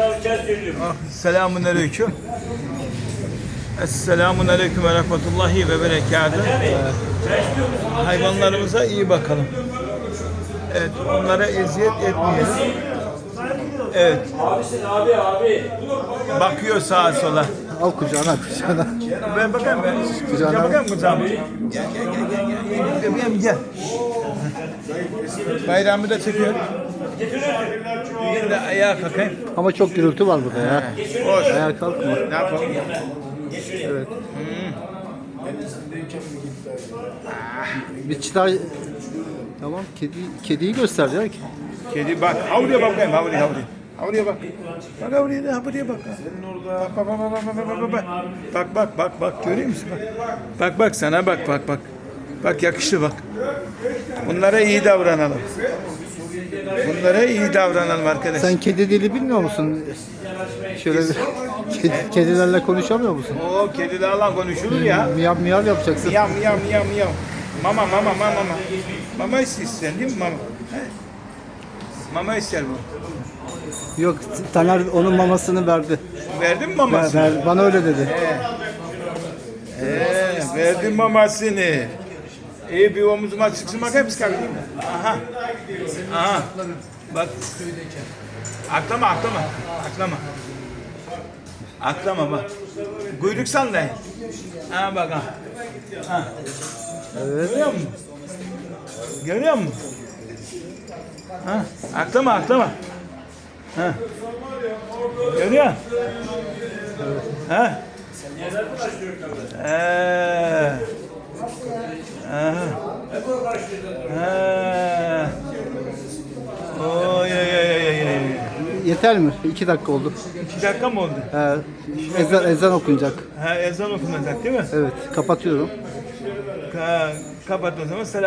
Ah, Selamun aleyküm. Esselamun aleyküm ve rahmetullahi ve berekatuhu. Hayvanlarımıza iyi bakalım. Evet, onlara eziyet etmeyelim. Evet. Abi abi. Bakıyor sağa sola. Al kucağına kucağına. Ben bakayım ben. Kucağına Gel al. bakayım kucağıma. Gel gel gel gel gel. gel. Bayramı da çekiyor. Bir de ayağa kalkayım. Ama çok gürültü var burada ya. Hoş. Ayağa kalkma. Ne yapalım? Evet. Bir çıtay... Tamam kedi kediyi göster ya. Kedi bak. Havluya bakayım. Havluya havluya. Havluya bak. Bak havluya da havluya bak. Senin orada. Bak bak bak bak bak bak bak bak. Bak bak bak bak görüyor musun bak. Bak bak sana bak bak bak. Bak yakıştı bak. Bunlara iyi davranalım. Bunlara iyi davranalım arkadaşlar. Sen kedi dili bilmiyor musun? Şöyle bir kedi, kedilerle konuşamıyor musun? O kedilerle konuşulur ya. Miyav miyav yapacaksın. Miyav miyav miyav miyav. Mama mama mama mama. Mama istiyorsun değil mi mama? He? Mama ister bu. Yok Taner onun mamasını verdi. Verdin mi Ver, mamasını? ver- bana öyle dedi. Ee, verdim mamasını. İyi bir omuzuma bakayım çıkabilir mi? Aha. Aha. Bak. Aklama aklama. Aklama. Aklama bak. Kuyruk sallayın. Ha bak ha. ha. Evet. Görüyor musun? Görüyor musun? Ha, aklama aklama. Ha. Görüyor musun? Ha? Ee. Aha. Ha. Oy oy oy oy oy. Yeter mi? İki dakika oldu. İki dakika mı oldu? Ee, ezan, ezan okunacak. Ha, ezan okunacak değil mi? Evet kapatıyorum. Ka kapat o zaman. Selam